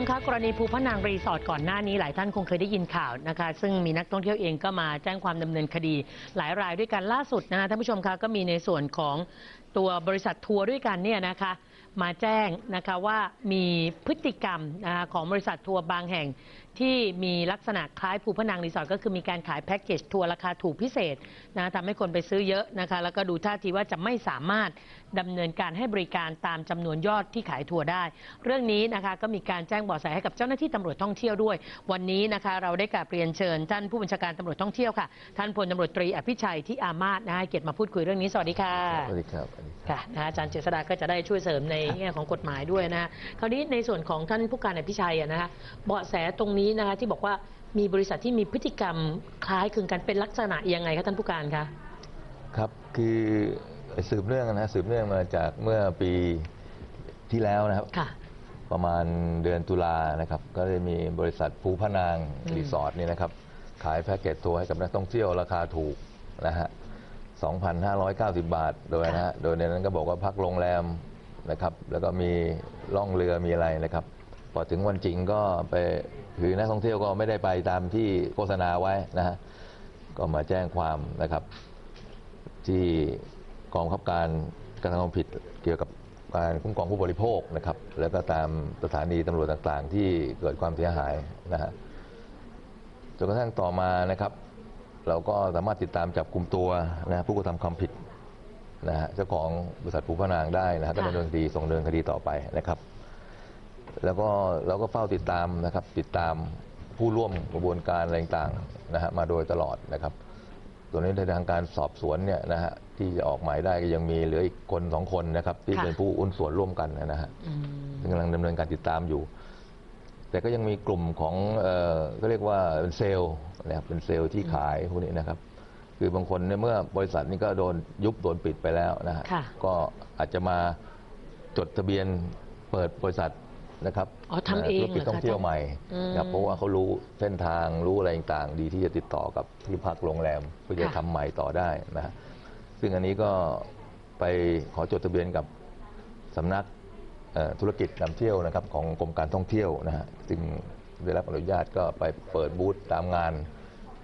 มคะกรณีภูพนางรีสอร์ทก่อนหน้านี้หลายท่านคงเคยได้ยินข่าวนะคะ ซึ่งมีนักท่องเที่ยวเองก็มาแจ้งความดำเนินคดี หลายรายด้วยกันล่าสุดนะคะท่านผู้ชมคะก็มีในส่วนของตัวบริษัททัวร์ด้วยกันเนี่ยนะคะมาแจ้งนะคะว่ามีพฤติกรรมนะคะของบริษัททัวร์บางแห่งที่มีลักษณะคล้ายภูพระนางรีสอร์ทก็คือมีการขายแพ็กเกจทัวร์ราคาถูกพิเศษนะทำให้คนไปซื้อเยอะนะคะ แล้วก็ดูท่าทีว่าจะไม่สามารถดำเนินการให้บริการตามจำนวนยอดที่ขายทัวร์ได้ เรื่องนี้นะคะก็มีการแจ้งเบาะแสให้กับเจ้าหน้าที่ตำรวจท่องเที่ยวด้วย วันนี้นะคะเราได้กราบเรียนเชิญท่านผู้บัญชาการตำรวจท่องเที่ยวค่ะ ท่านพลตำรวจตรีอภิชัยที่อามาศนะคะให้เกียรติมาพูดคุยเรื่องนี้สวัสดีค่ะสวัสดีครับสวัสดีครับค่ะนะอาจารย์เจษดาก็จะได้ช่วยเสริมในแง่ของกฎหมายด้วยนะคราวนี้ในส่วนของท่านผู้การอภิชัยอะนะคะเบาะแสตรงนี้นะคะที่บอกว่ามีบริษัทที่มีพฤติกรรมคล้ายคลึงกันเป็นลักษณะยังไงคะท่านผู้การคะครับคือสืบเนื่องนะสืบเนื่องมาจากเมื่อปีที่แล้วนะครับค่ะประมาณเดือนตุลานะครับ ก็ได้มีบริษัทภูพระนางอืมรีสอร์ทนี่นะครับ ขายแพ็กเกจทัวร์ให้กับนักท่องเที่ยวราคาถูกนะฮะ 2,590 บาทโดยนะฮะ โดยในนั้นก็บอกว่าพักโรงแรมนะครับ แล้วก็มีล่องเรือมีอะไรนะครับ พอถึงวันจริงก็ไปคือนักท่องเที่ยวก็ไม่ได้ไปตามที่โฆษณาไว้นะฮะก็มาแจ้งความนะครับ ที่กองบังคับการกระทำความผิดเกี่ยวกับการคุ้มครองผู้บริโภคนะครับ แล้วก็ตามสถานีตำรวจต่างๆ ที่เกิดความเสียหายนะฮะจนกระทั่งต่อมานะครับ เราก็สามารถติดตามจับกลุ่มตัวนะฮะผู้กระทำความผิดนะฮะเจ้าของบริษัทภูพนางได้นะฮะก็ดำเนินคดีส่งดำเนินคดีต่อไปนะครับ แล้วก็เราก็เฝ้าติดตามนะครับ ติดตามผู้ร่วมกระบวนการอะไรต่างๆนะฮะมาโดยตลอดนะครับตัวนี้ในทางการสอบสวนเนี่ยนะฮะที่จะออกหมายได้ก็ยังมีเหลืออีกคนสองคนนะครับ ที่ค่ะเป็นผู้อุ้นส่วนร่วมกันนะฮะอืมซึ่งกำลังดำเนินการติดตามอยู่ แต่ก็ยังมีกลุ่มของเอ่อก็เรียกว่าเป็นเซลล์นะครับเป็นเซลล์ที่ขายพวกนี้นะครับ คือบางคนในยเมื่อบริษัทนี้ก็โดนยุบโดนปิดไปแล้วนะฮะค่ะก็อาจจะมาจดทะเบียนเปิดบริษัท นะครับอ๋อทำเองธุรกิจเหรอคะท่องเที่ยวใหม่อืมนะครับเพราะว่าเขารู้เส้นทางรู้อะไรต่างๆ ดีที่จะติดต่อกับที่พักโรงแรมเพื่อจะค่ะทำใหม่ต่อได้นะฮะซึ่งอันนี้ก็ไปขอจดทะเบียนกับสำนักเอ่อธุรกิจนำเที่ยวนะครับของกรมการท่องเที่ยวนะฮะซึ่งได้รับอนุญาตก็ไปเปิดบูธตามงาน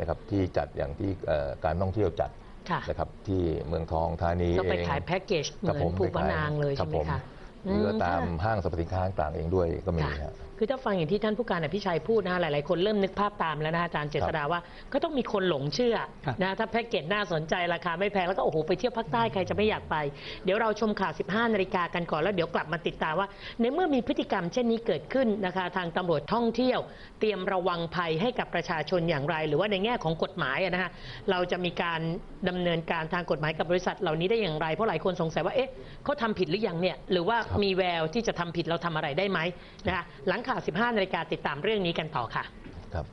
นะครับที่จัดอย่างที่เอ่อการท่องเที่ยวจัดค่ะนะครับที่เมืองทองธานีก็ไปเองขายแพ็กเกจเหครัมือนผมภูพระไปขนางเลยครัใช่บไหมผมคะ หรือว่าตามค่ะห้างสรรพสินค้าต่างๆเองด้วยก็มีค่ะ ฮะ คือถ้าฟังอย่างที่ท่านผู้การอภิชัยพูดนะหลาย ๆ คนเริ่มนึกภาพตามแล้วนะอาจารย์เจษดาว่าก็ต้องมีคนหลงเชื่อครับนะถ้าแพ็กเกจน่าสนใจราคาไม่แพงแล้วก็โอ้โหไปเที่ยวภาคใต้ใครจะไม่อยากไป เดี๋ยวเราชมข่าว 15 นาฬิกากันก่อนแล้วเดี๋ยวกลับมาติดตามว่า ในเมื่อมีพฤติกรรมเช่นนี้เกิดขึ้นนะคะทางตำรวจท่องเที่ยว เตรียมระวังภัยให้กับประชาชนอย่างไร หรือว่าในแง่ของกฎหมายอะนะฮะเราจะมีการดำเนินการทางกฎหมายกับบริษัทเหล่านี้ได้อย่างไร เพราะหลายคนสงสัยว่าเอ๊ะเขาทำผิดหรือยังเนี่ยหรือว่าครับมีแววที่จะทำผิดเราทำอะไรได้ไหมนะคะหลังข่าว 15 นาฬิกาติดตามเรื่องนี้กันต่อค่ะ ครับ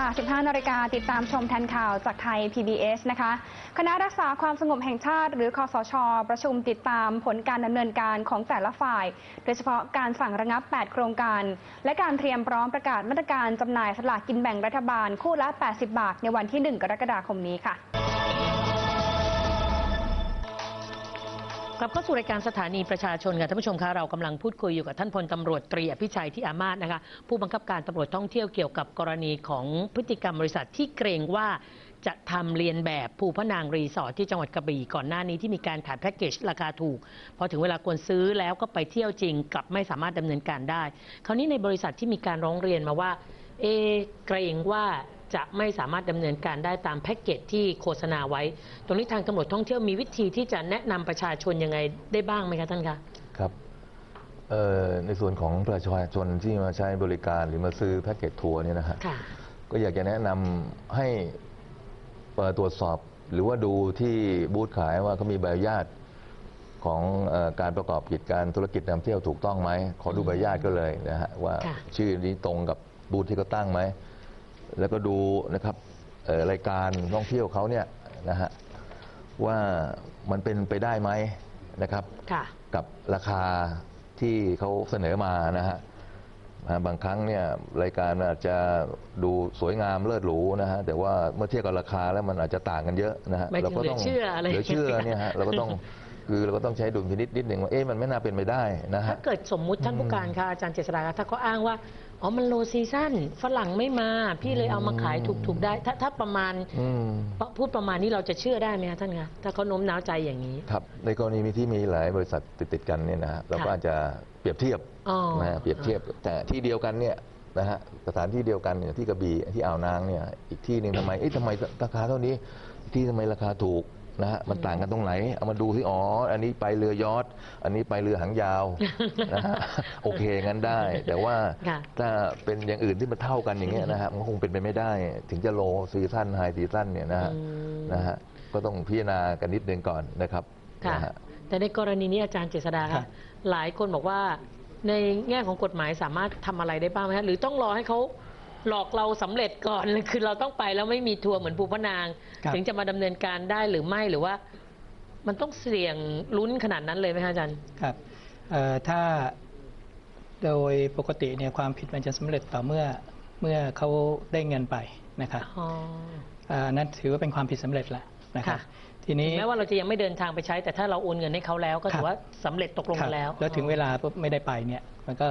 ค่ะ 15 นาฬิกาติดตามชมแทนข่าวจากไทย PBS นะคะ คณะรักษาความสงบแห่งชาติ หรือคอสช ประชุมติดตามผลการดำเนินการของแต่ละฝ่าย โดยเฉพาะการสั่งระงับ 8 โครงการ และการเตรียมพร้อมประกาศมาตรการจำหน่ายสลากกินแบ่งรัฐบาลคู่ละ 80 บาท ในวันที่ 1 กรกฎาคมนี้ค่ะ กลับเข้าสู่รายการสถานีประชาชนค่ะท่านผู้ชมคะเรากำลังพูดคุยอยู่กับท่านพลตำรวจตรีอภิชัยที่อามาศนะคะผู้บังคับการตำรวจท่องเที่ยวเกี่ยวกับกรณีของพฤติกรรมบริษัทที่เกรงว่าจะทำเรียนแบบภูพระนางรีสอร์ทที่จังหวัดกระบี่ก่อนหน้านี้ที่มีการขายแพ็กเกจราคาถูก พอถึงเวลาควรซื้อแล้วก็ไปเที่ยวจริง กลับไม่สามารถดำเนินการได้ คราวนี้ในบริษัทที่มีการร้องเรียนมาว่าเอเกรงว่า จะไม่สามารถดำเนินการได้ตามแพ็กเกจที่โฆษณาไว้ ตรงนี้ทางตำรวจท่องเที่ยวมีวิธีที่จะแนะนำประชาชนยังไงได้บ้างไหมคะท่านคะครับเอ่อในส่วนของประชาชนที่มาใช้บริการหรือมาซื้อแพ็กเกจทัวร์เนี่ยนะฮะค่ะก็อยากจะแนะนำให้เอ่อตรวจสอบหรือว่าดูที่บูธขายว่าเขามีใบอนุญาตของเออการประกอบกิจการธุรกิจนำเที่ยวถูกต้องไหมขอดูใบอนุญาตก็เลยนะฮะว่าค่ะชื่อนี้ตรงกับบูธที่เขาตั้งไหม แล้วก็ดูนะครับเอ่อรายการท่องเที่ยวเขาเนี่ยนะฮะว่ามันเป็นไปได้ไหมนะครับค่ะกับราคาที่เขาเสนอมานะฮะอ่าบางครั้งเนี่ยรายการมันอาจจะดูสวยงามเลิศหรูนะฮะแต่ว่าเมื่อเทียบกับราคาแล้วมันอาจจะต่างกันเยอะนะฮะหมายถึงก็เหลือเชื่ออะไรเหลือเชื่อเนี่ยฮะเราก็ต้อง คือเราก็ต้องใช้ดุลพินิจนิดหนึ่งว่าเอ๊ะมันไม่น่าเป็นไปได้นะถ้าฮะเกิดสมมุติท่านผู้การคะอาจารย์เจษฎาคะถ้าเขาอ้างว่า อ๋อ มันโลซีซั่นฝรั่งไม่มา พี่เลยเอามาขายถูกๆได้ ถ้าถ้าประมาณอืมพูดประมาณนี้เราจะเชื่อได้ไหมคะท่านคะถ้าเขาโน้มน้าวใจอย่างนี้ ครับในกรณีที่มีหลายบริษัทติดติดๆกันเนี่ยนะฮะเราก็อาจจะเปรียบเทียบอ๋อนะฮะเปรียบเทียบแต่ที่เดียวกันเนี่ยนะฮะสถานที่เดียวกันเนี่ยที่กระบี่ที่อ่าวนางเนี่ยอีกที่หนึ่งทำไมเอ๊ะทำไมราคาเท่านี้ ที่ทำไมราคาถูก นะฮะมันต่างกันตรงไหน เอามาดูที่อ๋อ อันนี้ไปเรือยอทอันนี้ไปเรือหางยาวนะฮะโอเคงั้นได้ แต่ว่าค่ะ ถ้าเป็นอย่างอื่นที่มันเท่ากันอย่างเงี้ยนะฮะมันคงเป็นไปไม่ได้ ถึงจะโลซีซั่นไฮซีซั่นเนี่ยนะฮะอืมนะฮะก็ต้องพิจารณากันนิดนึงก่อนนะครับค่ะ นะฮะ แต่ในกรณีนี้อาจารย์เจษฎาครัคะบหลายคนบอกว่าในแง่ของกฎหมายสามารถทำอะไรได้บ้างไหมคะหรือต้องรอให้เขา หลอกเราสำเร็จก่อนคือเราต้องไปแล้วไม่มีทัวร์เหมือนภูพระนางครับถึงจะมาดำเนินการได้หรือไม่หรือว่า มันต้องเสี่ยงลุ้นขนาดนั้นเลยไหมคะอาจารย์ครับเอ่อถ้าโดยปกติเนี่ยความผิดมันจะสำเร็จต่อเมื่อเมื่อเขาได้เงินไปนะครับอ๋ออ่านั่นถือว่าเป็นความผิดสำเร็จแล้วนะครับค่ะทีนี้ถึงแม้ว่าเราจะยังไม่เดินทางไปใช้ แต่ถ้าเราโอนเงินให้เขาแล้ว ก็ถือว่าสำเร็จตกลงครักับนแล้ว แล้วถึงเวลาปุ๊บไม่ได้ไปเนี่ยมันก็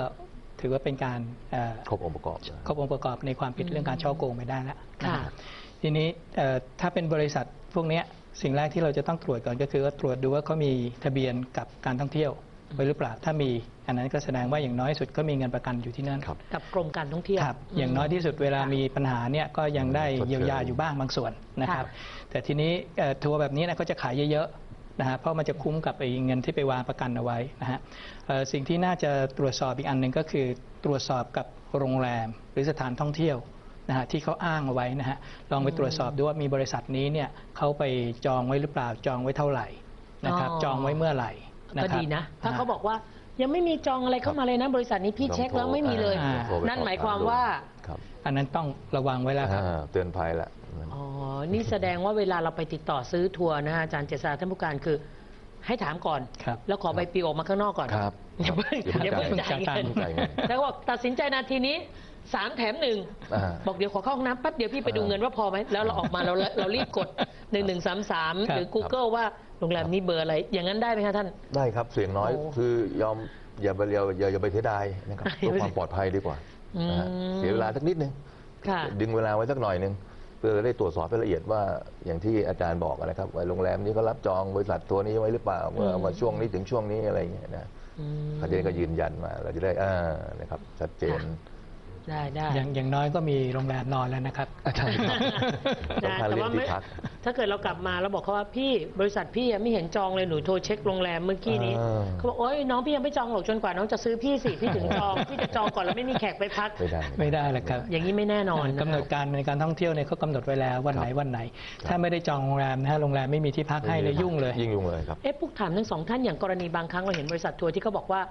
ถือว่าเป็นการเอ่อครบองค์ประกอบครบองค์ประกอบในความผิดเรื่องการช่อโกงไปได้แล้วนะค่ะครับทีนี้เอ่อถ้าเป็นบริษัทพวกเนี้ยสิ่งแรกที่เราจะต้องตรวจก่อนก็คือว่าตรวจดูว่าเขามีทะเบียนกับการท่องเที่ยวไว้หรือเปล่าถ้ามีอันนั้นก็แสดงว่าอย่างน้อยสุดก็มีเงินประกันอยู่ที่นั่นครับกับกรมการท่องเที่ยวครับอย่างน้อยที่สุดเวลามีปัญหาเนี่ยก็ยังได้ชดเชยเยียวยาอยู่บ้างบางส่วนนะครับค่ะแต่ทีนี้เอ่อทัวร์แบบนี้นะก็จะขายเยอะๆ นะฮะเพราะมันจะคุ้มกับไอ้เงินที่ไปวางประกันเอาไว้นะฮะเอ่อสิ่งที่น่าจะตรวจสอบอีกอันหนึ่งก็คือตรวจสอบกับโรงแรมหรือสถานท่องเที่ยวนะฮะที่เขาอ้างเอาไว้นะฮะลองไปตรวจสอบดูว่ามีบริษัทนี้เนี่ยเขาไปจองไว้หรือเปล่าจองไว้เท่าไหร่นะครับอ๋อจองไว้เมื่อไหร่นะก็ครับดีนะ ถ้าเขาบอกว่า ยังไม่มีจองอะไรเข้ามาเลยนะ บริษัทนี้พี่เช็คแล้วไม่มีเลย อ่า โทรไปนั่นสอบหมายความว่า ครับอันนั้นต้องระวังไว้แล้วครับ อ่าเตือนภัยละ อ๋อ นี่แสดงว่าเวลาเราไปติดต่อซื้อทัวร์นะฮะอาจารย์เจษฎาท่านผู้การคือ ให้ถามก่อน ครับ แล้วขอใบปลิวออกมาข้างนอกก่อน ครับ อย่าเพิ่งครับอย่าเพิ่งอย่าเพิ่งจ่ายเงินจ่ายเงินแล้วก็บอกตัดสินใจนาทีนี้สามแถมหนึ่งอ่าบอกเดี๋ยวขอเข้าห้องน้ำแป๊บเดียวพี่ไปดูอ่าเงินว่าพอไหมแล้วเราออกมาเราเรารีบกดหนึ่งหนึ่งสามสามครับหรือ Google ว่าโรงแรมนี้เบอร์อะไร อย่างนั้นได้ไหมคะท่าน ได้ครับเสียงน้อยโอ้คือยอมอย่าไปอย่าอย่าอย่าไปเสียดายนะครับอย่าเพื่อไปความปลอดภัยดีกว่าอืมนะฮะเสียเวลาสักนิดนึงค่ะดึงเวลาไว้สักหน่อยหนึ่งเพื่อจะได้ตรวจสอบให้ละเอียดว่าอย่างที่อาจารย์บอกนะครับว่าโรงแรมนี้เขารับจองบริษัทตัวนี้ไว้หรือเปล่าเมื่ออืมมาช่วงนี้ถึงช่วงนี้อะไรอย่างเงี้ยนะอืม เขาจะได้ก็ยืนยันมาเราจะได้อ่านะครับชัดเจน ได้ได้อย่างอย่างน้อยก็มีโรงแรมนอนแล้วนะครับใช่ครับได้สำคัญแต่เรื่อว่างที่ไม่พักถ้าเกิดเรากลับมาแล้วบอกเขาว่าพี่บริษัทพี่ยังไม่เห็นจองเลยหนูโทรเช็คโรงแรมเมื่อกี้นี้อ่าเขาบอกโอ๊ยน้องพี่ยังไม่จองหรอกจนกว่าน้องจะซื้อพี่สิพี่ถึงจองพี่จะจองก่อนแล้วไม่มีแขกไปพัก ไม่ได้ไม่ได้หรอกครับอย่างนี้ไม่แน่นอนนะกำหนดการในการท่องเที่ยวเนี่ยเขากำหนดไว้แล้ววันไหนวันไหน ถ้าไม่ได้จองโรงแรมนะฮะโรงแรมไม่มีที่พักให้เลยยุ่งเลยยิ่งยุ่งเลยครับเอ๊ะปุ๊กถามทั้งสองท่านอย่างกรณีบางครั้งเราเห็นบริษัททัวร์ที่เขาบอกว่า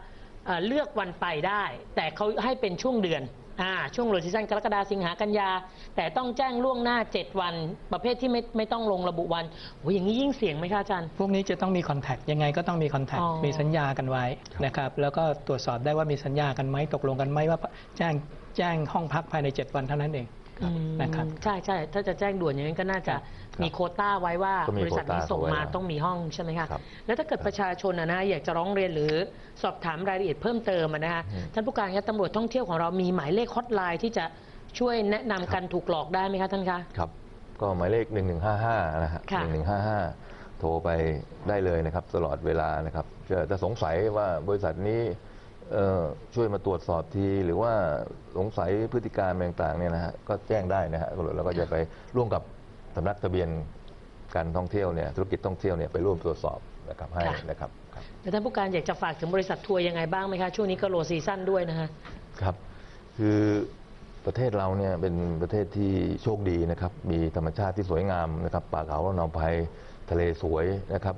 เอ่อเลือกวันไปได้ แต่เขาให้เป็นช่วงเดือน อ่าช่วงโลซีซั่นกรกฎาสิงหากันยา แต่ต้องแจ้งล่วงหน้า 7 วัน ประเภทที่ไม่ไม่ต้องลงระบุวันโอ้ยอย่างนี้ยิ่งเสี่ยงไหมคะอาจารย์ พวกนี้จะต้องมีคอนแทคยังไงก็ต้องมีคอนแทคอ๋อ มีสัญญากันไว้นะครับแล้วก็ตรวจสอบได้ว่ามีสัญญากันไหมตกลงกันไหมว่าแจ้งแจ้งห้องพักภายใน 7 วันเท่านั้นเอง อืมนะครับใช่ใช่ถ้าจะแจ้งด่วนอย่างนั้นก็น่าจะมีโควต้าไว้ว่าก็มีบริษัทนี้โควต้าส่งมาเอาไว้ต้องมีห้องใช่ไหมคะครับแล้วถ้าเกิดประชาชนนะนะอยากจะร้องเรียนหรือสอบถามรายละเอียดเพิ่มเติมอะนะคะอืม ท่านผู้การครับตำรวจท่องเที่ยวของเรามีหมายเลขฮอตไลน์ที่จะช่วยแนะนำกันถูกหลอกได้ไหมคะท่านคะ ครับก็หมายเลข 1155 นะฮะค่ะ 1155 โทรไปได้เลยนะครับ ตลอดเวลานะครับจะจะสงสัยว่าบริษัทนี้เอ่อ ช่วยมาตรวจสอบที หรือว่าสงสัยพฤติการต่างๆเนี่ยนะฮะก็แจ้งได้นะฮะแล้วก็จะไปร่วมกับสำนักทะเบียนการท่องเที่ยวเนี่ยธุรกิจท่องเที่ยวเนี่ยไปร่วมตรวจสอบนะครับให้นะครับครับแล้วท่านผู้การอยากจะฝากถึงบริษัททัวร์ยังไงบ้างไหมคะช่วงนี้ก็โลซีซั่นด้วยนะคะครับ คือประเทศเราเนี่ยเป็นประเทศที่โชคดีนะครับ มีธรรมชาติที่สวยงามนะครับป่าเขาลำเนาภัยทะเลสวยนะครับ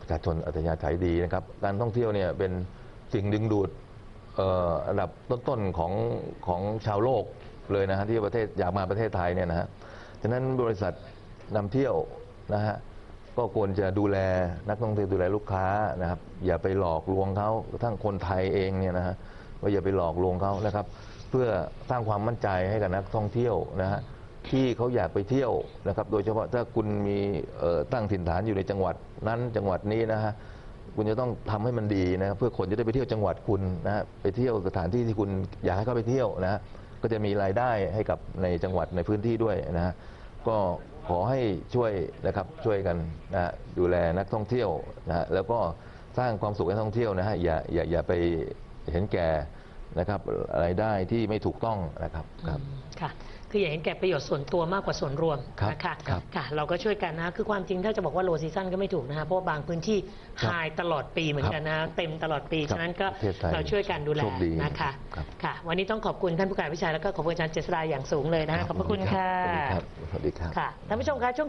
ประชาชนอัธยาศัยดีนะครับ การท่องเที่ยวเนี่ยเป็นสิ่งดึงดูด เอ่ออันดับต้นๆของของชาวโลกเลยนะฮะที่ประเทศอยากมาประเทศไทยเนี่ยนะฮะฉะนั้นบริษัทนำเที่ยวนะฮะก็ควรจะดูแลนักท่องเที่ยวดูแลลูกค้านะครับ อย่าไปหลอกลวงเขาทั้งคนไทยเองเนี่ยนะฮะว่าอย่าไปหลอกลวงเขานะครับ เพื่อสร้างความมั่นใจให้กับนักท่องเที่ยวนะฮะที่เขาอยากไปเที่ยวนะครับ โดยเฉพาะถ้าคุณมีเอ่อตั้งถิ่นฐานอยู่ในจังหวัดนั้นจังหวัดนี้นะฮะ คุณจะต้องทำให้มันดีนะเพื่อคนจะได้ไปเที่ยวจังหวัดคุณนะไปเที่ยวสถานที่ที่คุณอยากให้เขาไปเที่ยวนะก็จะมีรายได้ให้กับในจังหวัดในพื้นที่ด้วยนะก็ขอให้ช่วยนะครับช่วยกันนะดูแลนักท่องเที่ยวนะฮะแล้วก็สร้างความสุขให้นักท่องเที่ยวนะฮะอย่าอย่าอย่าไปเห็นแก่ นะครับรายได้ที่ไม่ถูกต้องนะครับครับ ค่ะ คืออย่าเห็นแก่ประโยชน์ส่วนตัวมากกว่าส่วนรวมครับนะคะครับ ค่ะ เราก็ช่วยกันนะ คือความจริงถ้าจะบอกว่าโลซีซั่นก็ไม่ถูกนะคะเพราะว่าบางพื้นที่ครับไฮตลอดปีเหมือนกันนะเต็มตลอดปี ครับฉะนั้นก็ประเทศไทยเราช่วยกันดูแลโชคดีนะคะครับ ค่ะ วันนี้ต้องขอบคุณท่านผู้การวิชัยแล้วก็ขอบคุณอาจารย์เจษฎาอย่างสูงเลยนะคะขอบพระคุณค่ะ สวัสดีครับสวัสดีครับ ค่ะท่านผู้ชมคะช่วง